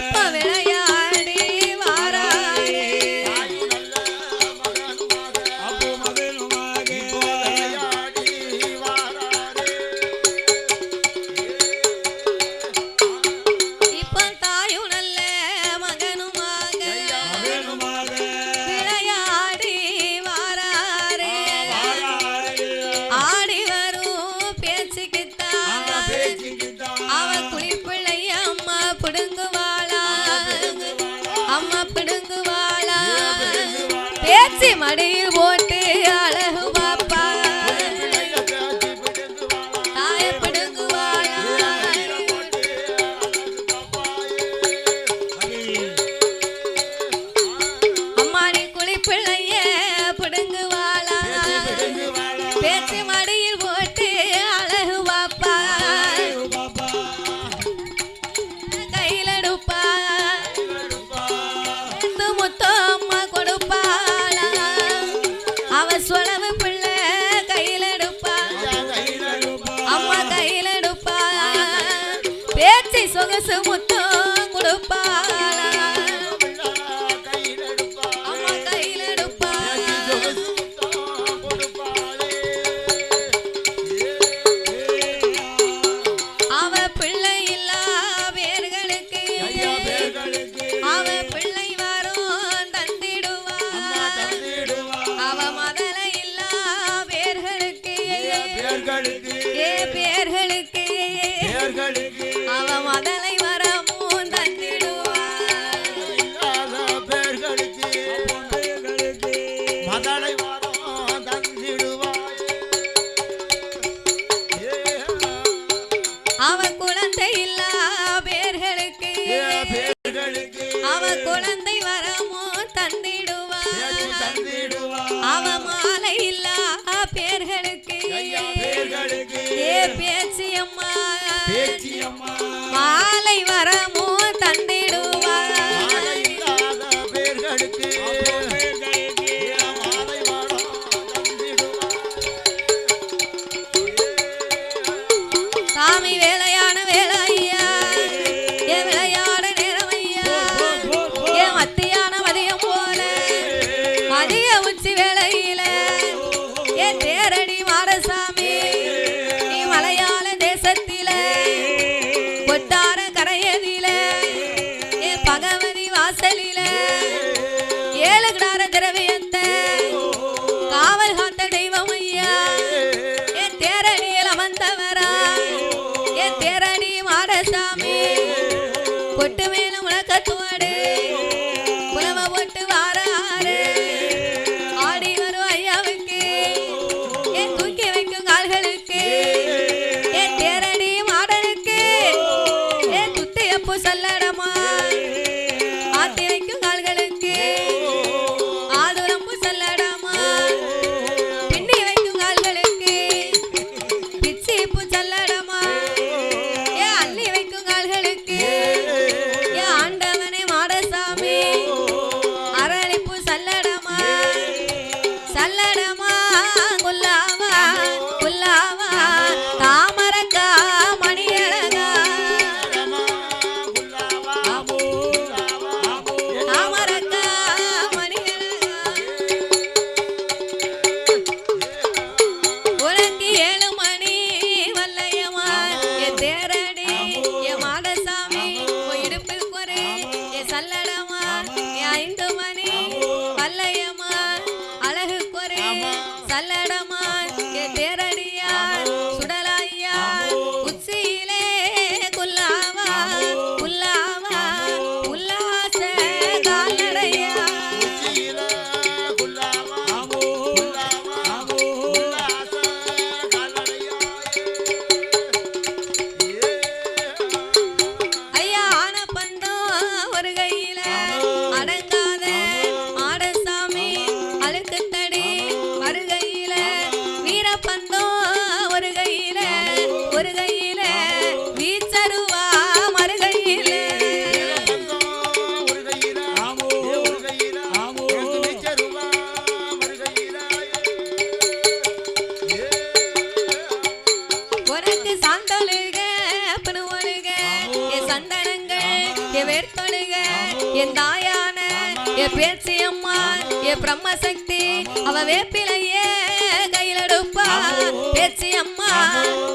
இப்ப விளையா রে মা அதிக உச்சி வேலையில ஏ தேரடி மாடசா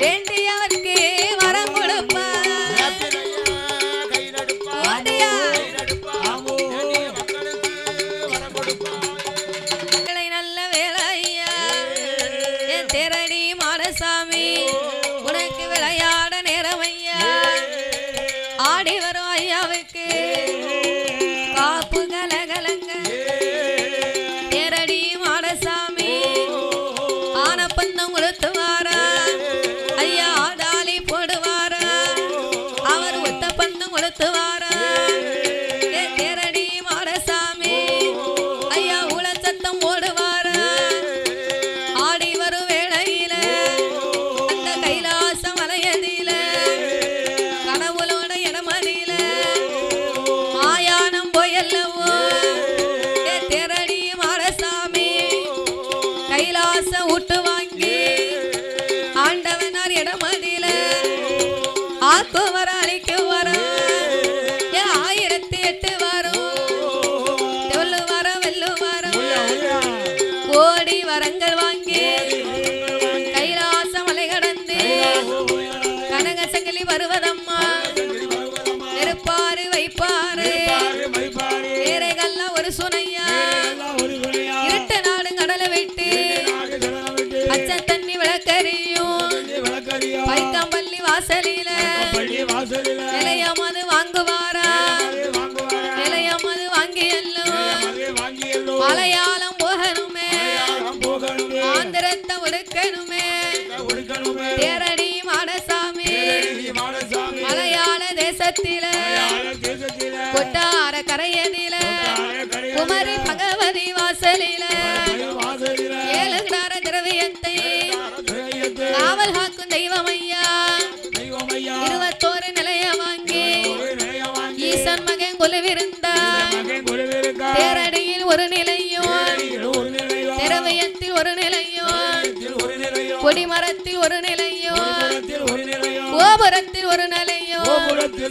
É. நிலையமது வாங்குவாரா? நிலையமது வாங்கியல்லோ மலையாளம் போகணுமே. ஆந்திரத்தை ஒடுக்கணுமே.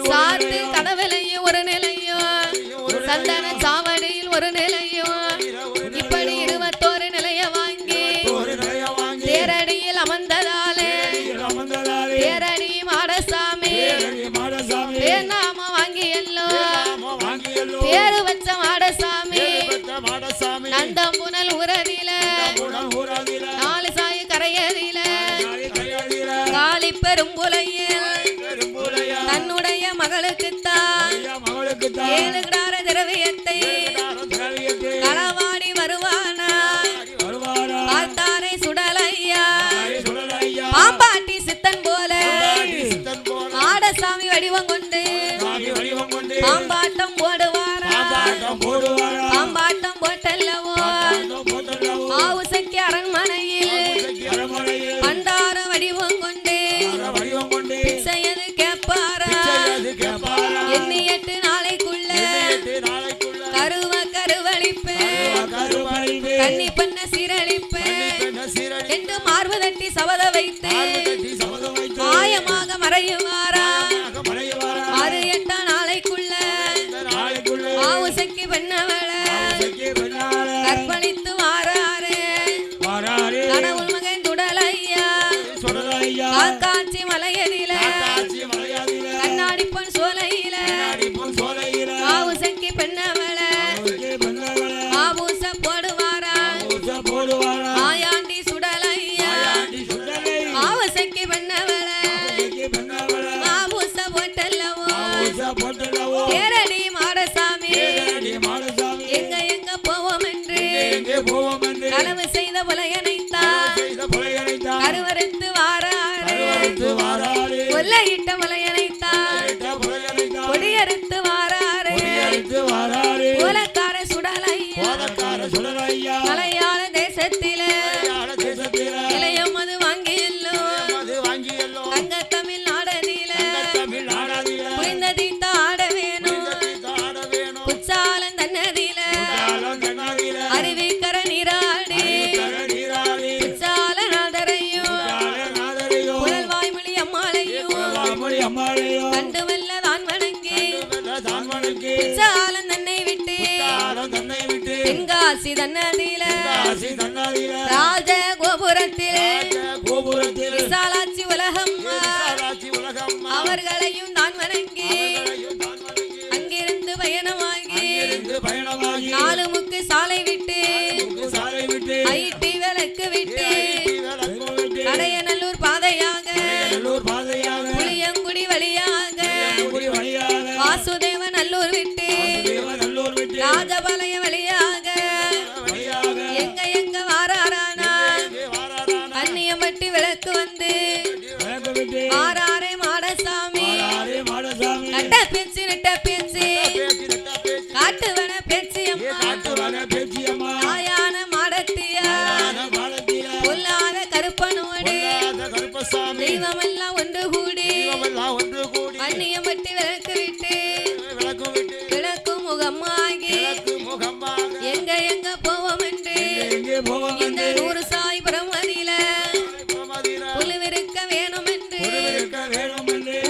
சாத்து கனவுலையும் ஒரு நிலையும் சந்தன சாவடியில் ஒரு நிலையும் இப்படி இருபத்தோரு நிலைய வாங்கி தேரடியில் அமர்ந்ததாலே தேரடி மாடசாமி தேர்நாம வாங்கி எல்லாம் பேரு வச்ச மாடசாமி நந்தம் புனல் உரதில நாலு சாய் கரையதில காளி பெரும்புலையில் பாம்பாட்டம் போட்டல்லவோ? ஆவு அரண்மனையில் பண்டார வடிவம் கொண்டு பிச்சையது கேப்பாரா எண்ணி எட்டு நாளைக்குள்ள கருவ கருவழிப்பு கன்னி பண்ண சீரழிப்பு என்று மார்பு தட்டி querer. Então,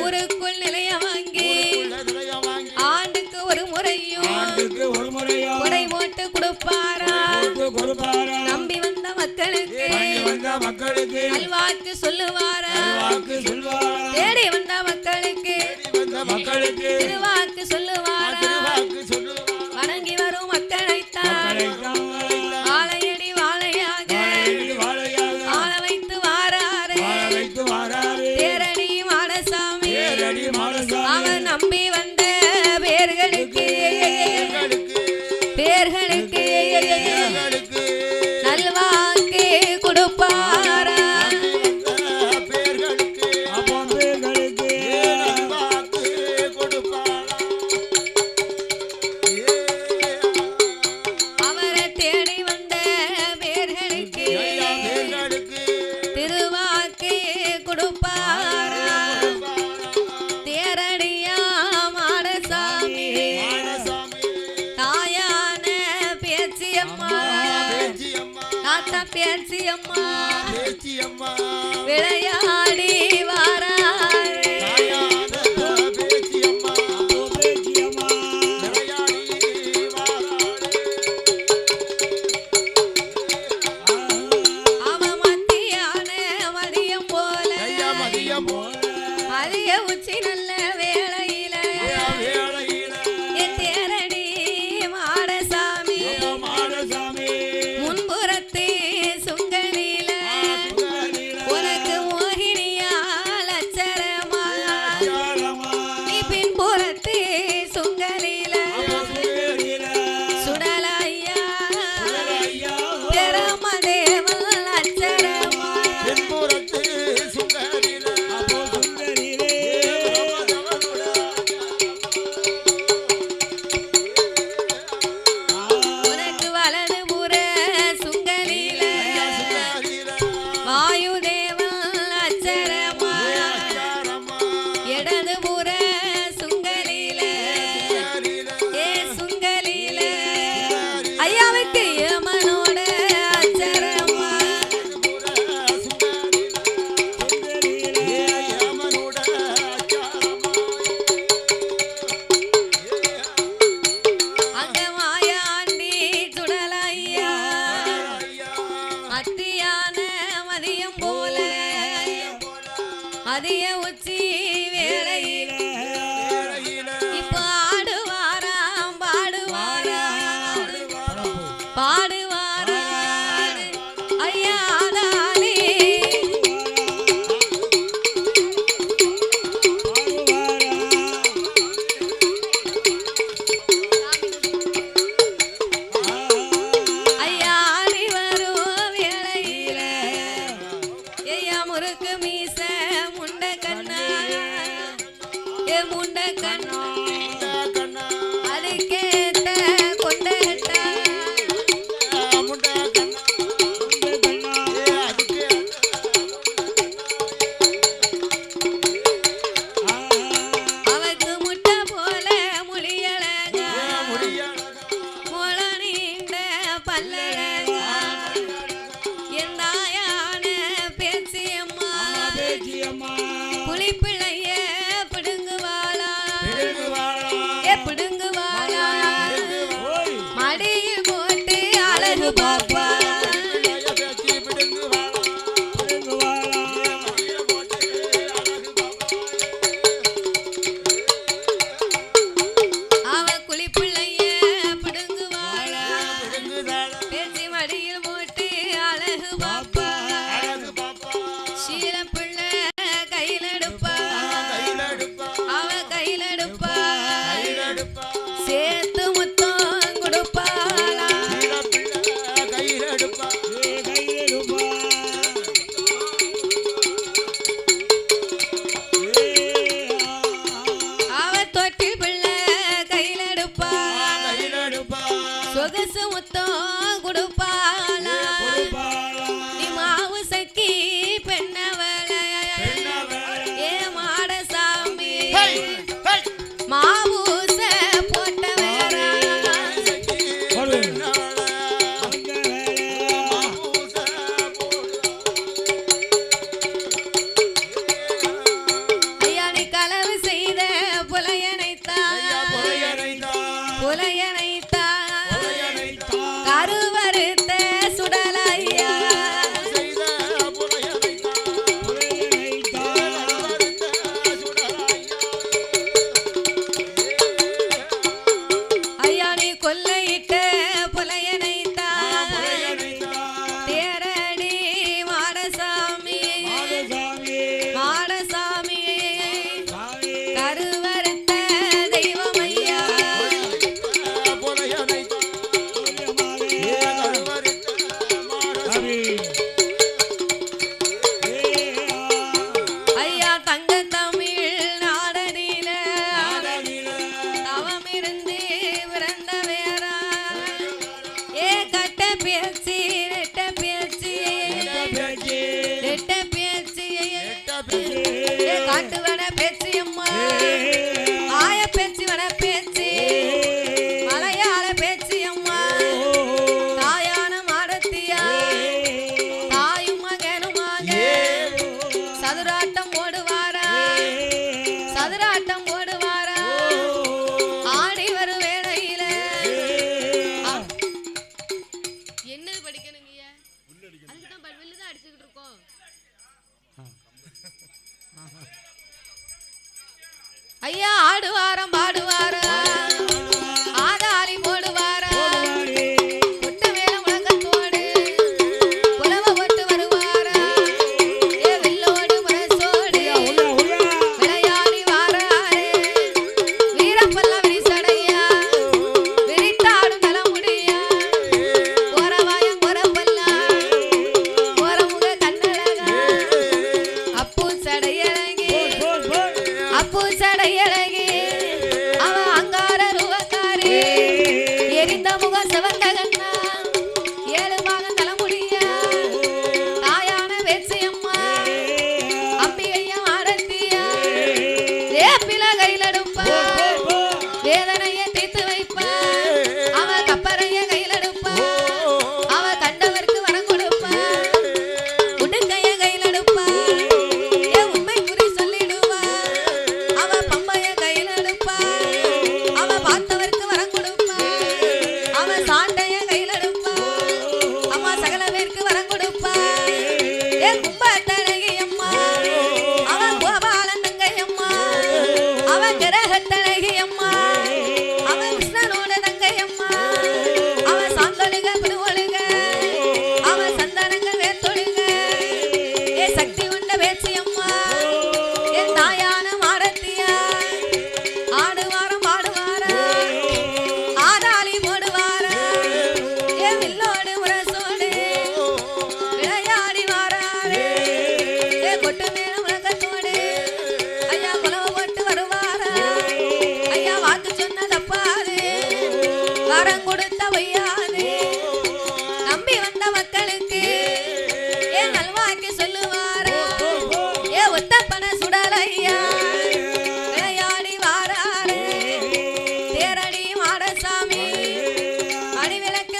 ஊருக்குள் வாங்கி ஆண்டுக்கு ஒரு முறையும் குறை மூட்டு கொடுப்பாரா? நம்பி வந்த மக்களுக்கு சொல்லுவாரா? தேடி வந்த சொல்லுவாரா? அம்மா. விளையாடி வாரா.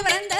அணிவிளக்கு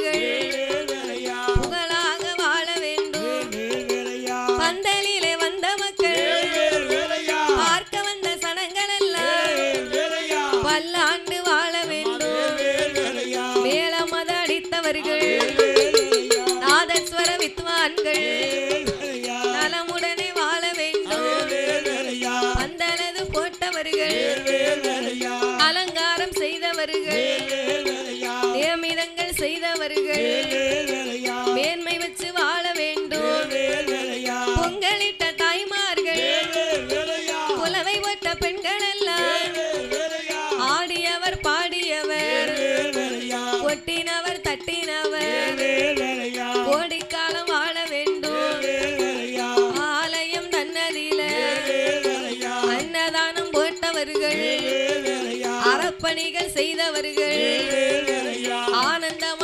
गए செய்தவர்கள். அரப்பணிகள் செய்தவர்கள். ஆனந்தம்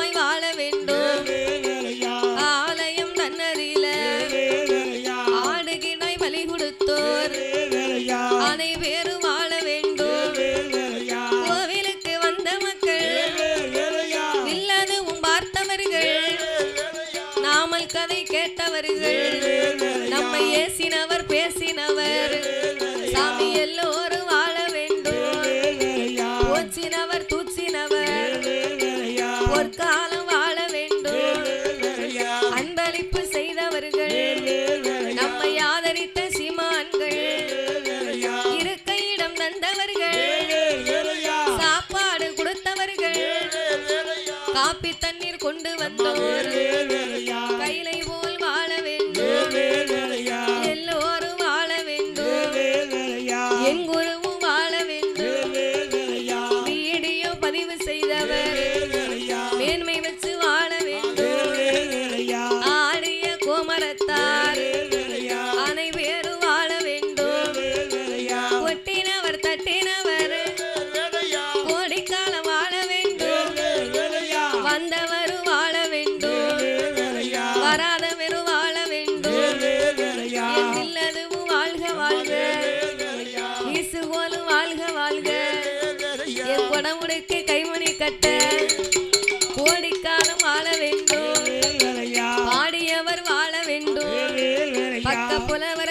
காப்பி தண்ணீர் கொண்டு வந்தோம் வேண்டும். பக்க புலவர்